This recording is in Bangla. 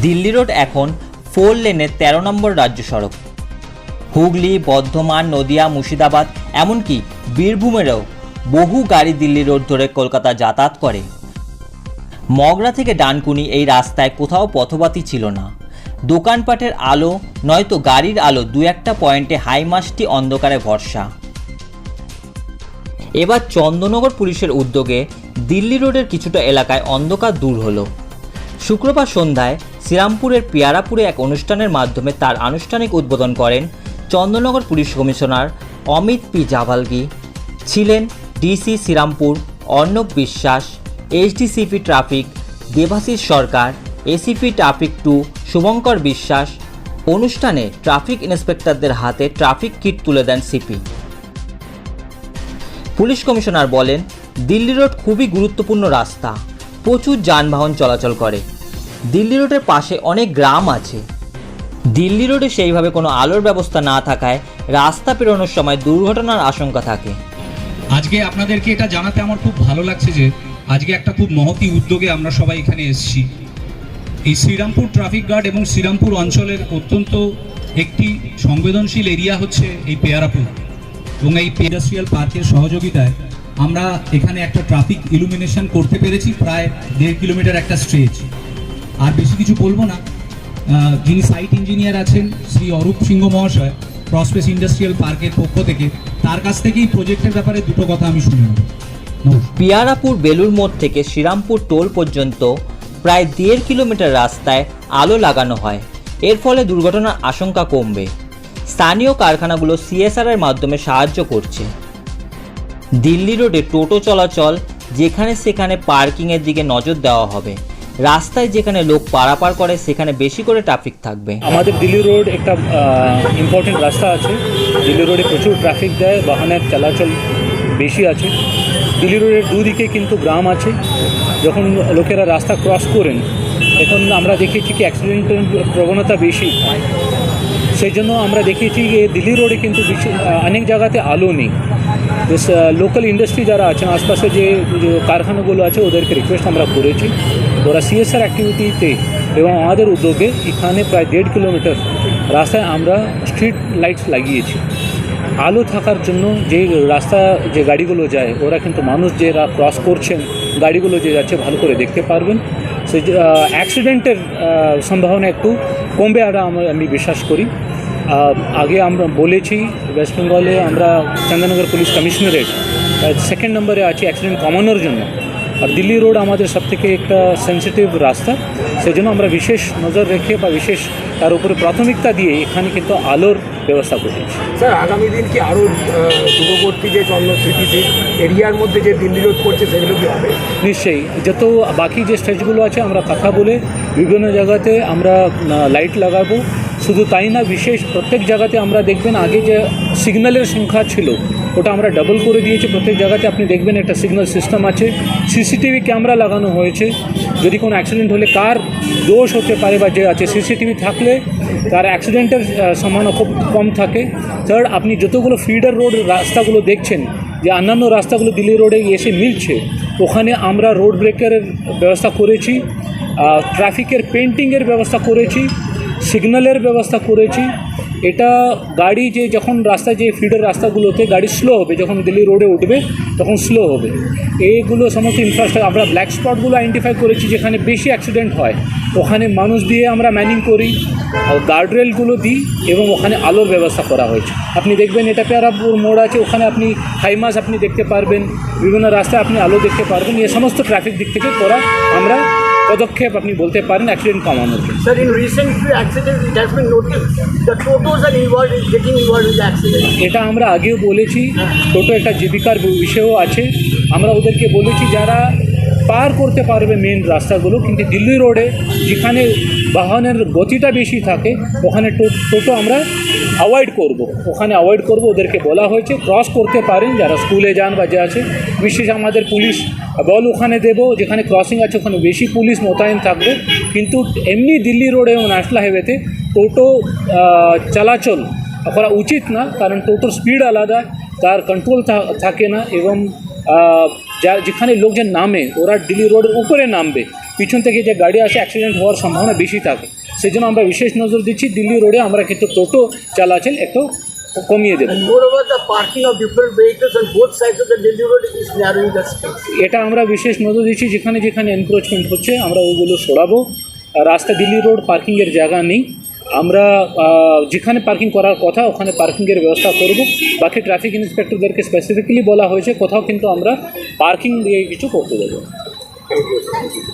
দিল্লি রোড এখন ফোর লেনের তেরো নম্বর রাজ্য সড়ক। হুগলি, বর্ধমান, নদিয়া, মুর্শিদাবাদ, এমনকি বীরভূমেরও বহু গাড়ি দিল্লি রোড ধরে কলকাতা যাতায়াত করে। মগরা থেকে ডানকুনি এই রাস্তায় কোথাও পথবাতি ছিল না। দোকানপাটের আলো, নয়তো গাড়ির আলো দু একটা পয়েন্টে হাইমাস্টি অন্ধকারে ভরসা। এবার চন্দননগর পুলিশের উদ্যোগে দিল্লি রোডের কিছুটা এলাকায় অন্ধকার দূর হলো। শুক্রবার সন্ধ্যায় শ্রীরামপুরের পিয়ারাপুরে এক অনুষ্ঠানের মাধ্যমে তার আনুষ্ঠানিক উদ্বোধন করেন Chandannagar police commissioner Amit P Javalgi, ছিলেন DC Serampore, Arnab Biswas, HDCP traffic, Debasish Sarkar, ACP traffic two, Shubhankar Biswas. অনুষ্ঠানে ট্রাফিক ইন্সপেক্টরদের হাতে ট্রাফিক কিট তুলে দেন সিপি। পুলিশ কমিশনার বলেন, দিল্লি রোড খুবই গুরুত্বপূর্ণ রাস্তা। প্রচুর যানবাহন চলাচল করে। দিল্লি রোডের পাশে অনেক গ্রাম আছে। দিল্লি রোডে সেইভাবে কোনো আলোর ব্যবস্থা না থাকায় রাস্তা পেরোনোর সময় দুর্ঘটনার আশঙ্কা থাকে। আজকে আপনাদেরকে এটা জানাতে আমার খুব ভালো লাগছে যে, আজকে একটা খুব মহতি উদ্যোগে আমরা সবাই এখানে এসেছি। এই শ্রীরামপুর ট্রাফিক গার্ড এবং শ্রীরামপুর অঞ্চলের অত্যন্ত একটি সংবেদনশীল এরিয়া হচ্ছে এই পেয়ারাপুর এবং এই ইন্ডাস্ট্রিয়াল পার্কের সহযোগিতায় আমরা এখানে একটা ট্রাফিক ইলুমিনেশন করতে পেরেছি, প্রায় দেড় কিলোমিটার একটা স্ট্রেচ। আর বেশি কিছু বলব না। যিনি সাইট ইঞ্জিনিয়ার আছেন, শ্রী অরূপ সিংহ মহাশয় প্রসপেস ইন্ডাস্ট্রিয়াল পার্কের পক্ষ থেকে, তার কাছ থেকেই প্রজেক্টের ব্যাপারে দুটো কথা আমি শুনে পিয়ারাপুর বেলুর মোড় থেকে শ্রীরামপুর টোল পর্যন্ত প্রায় দেড় কিলোমিটার রাস্তায় আলো লাগানো হয়। এর ফলে দুর্ঘটনার আশঙ্কা কমবে। স্থানীয় কারখানাগুলো সিএসআর এর মাধ্যমে সাহায্য করছে। দিল্লি রোডে টোটো চলাচল যেখানে সেখানে পার্কিংয়ের দিকে নজর দেওয়া হবে। রাস্তায় যেখানে লোক পারাপার করে, সেখানে বেশি করে ট্রাফিক থাকবে। আমাদের দিল্লি রোড একটা ইম্পর্টেন্ট রাস্তা আছে। দিল্লি রোডে প্রচুর ট্রাফিক দেয় বাহনের চলাচল বেশি আছে। দিল্লি রোডের দুদিকে কিন্তু গ্রাম আছে। যখন লোকেরা রাস্তা ক্রস করেন এখন আমরা দেখেছি কি অ্যাক্সিডেন্টের প্রবণতা বেশি। সেই জন্য আমরা দেখেছি যে দিল্লি রোডে কিন্তু অনেক জায়গাতে আলো নেই। লোকাল ইন্ডাস্ট্রি যারা আছেন, আশপাশে যে কারখানাগুলো আছে, ওদেরকে রিকোয়েস্ট আমরা করেছি। ওরা সিএসআর অ্যাক্টিভিটিতে এবং আমাদের উদ্যোগে এখানে প্রায় দেড় কিলোমিটার রাস্তায় আমরা স্ট্রিট লাইটস লাগিয়েছি। আলো থাকার জন্য যে রাস্তা, যে গাড়িগুলো যায়, ওরা কিন্তু মানুষ যে ক্রস করছেন, গাড়িগুলো যে যাচ্ছে ভালো করে দেখতে পারবেন। সেই অ্যাক্সিডেন্টের সম্ভাবনা একটু কমবে, আর আমরা আমি বিশ্বাস করি। আগে আমরা বলেছি ওয়েস্ট বেঙ্গলে আমরা চন্দ্রনগর পুলিশ কমিশনারেট সেকেন্ড নম্বরে আছি অ্যাক্সিডেন্ট কমানোর জন্য। আর দিল্লি রোড আমাদের সবথেকে একটা সেন্সিটিভ রাস্তা। সেই জন্য আমরা বিশেষ নজর রেখে বা বিশেষ তার উপরে প্রাথমিকতা দিয়ে এখানে কিন্তু আলোর ব্যবস্থা করেছি স্যার আগামী দিন কি আরও দূরবর্তী যে চন্দ্র স্মৃতি এরিয়ার মধ্যে যে দিল্লি রোড করছে সেগুলো কি হবে? নিশ্চয়ই। যত বাকি যে স্টেজগুলো আছে আমরা কথা বলে বিভিন্ন জায়গাতে আমরা লাইট লাগাবো। শুধু তাই না, বিশেষ প্রত্যেক জায়গাতে আমরা দেখবেন আগে যে সিগন্যালের সংখ্যা ছিল, ওটা আমরা ডাবল করে দিয়েছি। প্রত্যেক জায়গাতে আপনি দেখবেন একটা সিগন্যাল সিস্টেম আছে। সিসিটিভি ক্যামেরা লাগানো হয়েছে। যদি কোনো অ্যাক্সিডেন্ট হলে কার দোষ হতে পারে বা যে আছে সিসিটিভি থাকলে তার অ্যাক্সিডেন্টের সম্ভাবনা খুব কম থাকে। থার্ড আপনি যতগুলো ফিডার রোড রাস্তাগুলো দেখছেন, যে অন্যান্য রাস্তাগুলো দিল্লি রোডে এসে মিলছে, ওখানে আমরা রোড ব্রেকারের ব্যবস্থা করেছি ট্রাফিকের পেন্টিংয়ের ব্যবস্থা করেছি। সিগন্যালের ব্যবস্থা করেছি। এটা গাড়ি যে যখন রাস্তায় যে ফিডার রাস্তাগুলোতে গাড়ি স্লো হবে, যখন দিল্লি রোডে উঠবে, তখন স্লো হবে। এইগুলো সমস্ত ইনফ্রাস্ট্রাকচার আমরা ব্ল্যাক স্পটগুলো আইডেন্টিফাই করেছি যেখানে বেশি অ্যাক্সিডেন্ট হয়। ওখানে মানুষ দিয়ে আমরা ম্যানিং করি গার্ডরেলগুলো দিই এবং ওখানে আলোর ব্যবস্থা করা হয়েছে। আপনি দেখবেন এটা পেয়ারাপুর মোড় আছে, ওখানে আপনি হাইমাস আপনি দেখতে পারবেন। বিভিন্ন রাস্তায় আপনি আলো দেখতে পারবেন। এ সমস্ত ট্রাফিক দিক থেকে করা আমরা পদক্ষেপ আপনি বলতে পারেন অ্যাক্সিডেন্ট কমানোর জন্য। Sir in recent accident it has been notice the totos are involve in getting involve in accident এটা আমরা আগেও বলেছি টোটো একটা জীবিকার বিষয়ও আছে। আমরা ওদেরকে বলেছি যারা পার করতে পারবে মেন রাস্তাগুলো, কিন্তু দিল্লি রোডে যেখানে বাহনের গতিটা বেশি থাকে, ওখানে টোটো আমরা অ্যাভয়েড করব। ওখানে অ্যাভয়েড করব, ওদেরকে বলা হয়েছে ক্রস করতে পারেন, যারা স্কুলে যান বা যে আছে। বিশেষ আমাদের পুলিশ বল ওখানে দেব, যেখানে ক্রসিং আছে, ওখানে বেশি পুলিশ মোতায়েন থাকবে। কিন্তু এমনি দিল্লি রোড এবং ন্যাশনাল হাইওয়েতে টোটো চলাচল করা উচিত না, কারণ টোটোর স্পিড আলাদা, তার কন্ট্রোল থাকে না এবং যা যেখানে লোকজন নামে ওরা দিল্লি রোডের উপরে নামবে। পিছন থেকে যে গাড়ি আসে অ্যাক্সিডেন্ট হওয়ার সম্ভাবনা বেশি থাকে। সেই জন্য আমরা বিশেষ নজর দিচ্ছি দিল্লি রোডে আমরা কিন্তু টোটো চলাচল একটু কমিয়ে দেবো. এটা আমরা বিশেষ নজর দিচ্ছি যেখানে যেখানে এনক্রোচমেন্ট হচ্ছে আমরা ওগুলো সরাবো। রাস্তা দিল্লি রোড পার্কিংয়ের জায়গা নেই। আমরা যেখানে পার্কিং করার কথা ওখানে পার্কিংয়ের ব্যবস্থা করব। বাকি ট্রাফিক ইন্সপেক্টরদেরকে স্পেসিফিক্যালি বলা হয়েছে কোথাও কিন্তু আমরা পার্কিং দিয়ে কিছু করতে দেবো।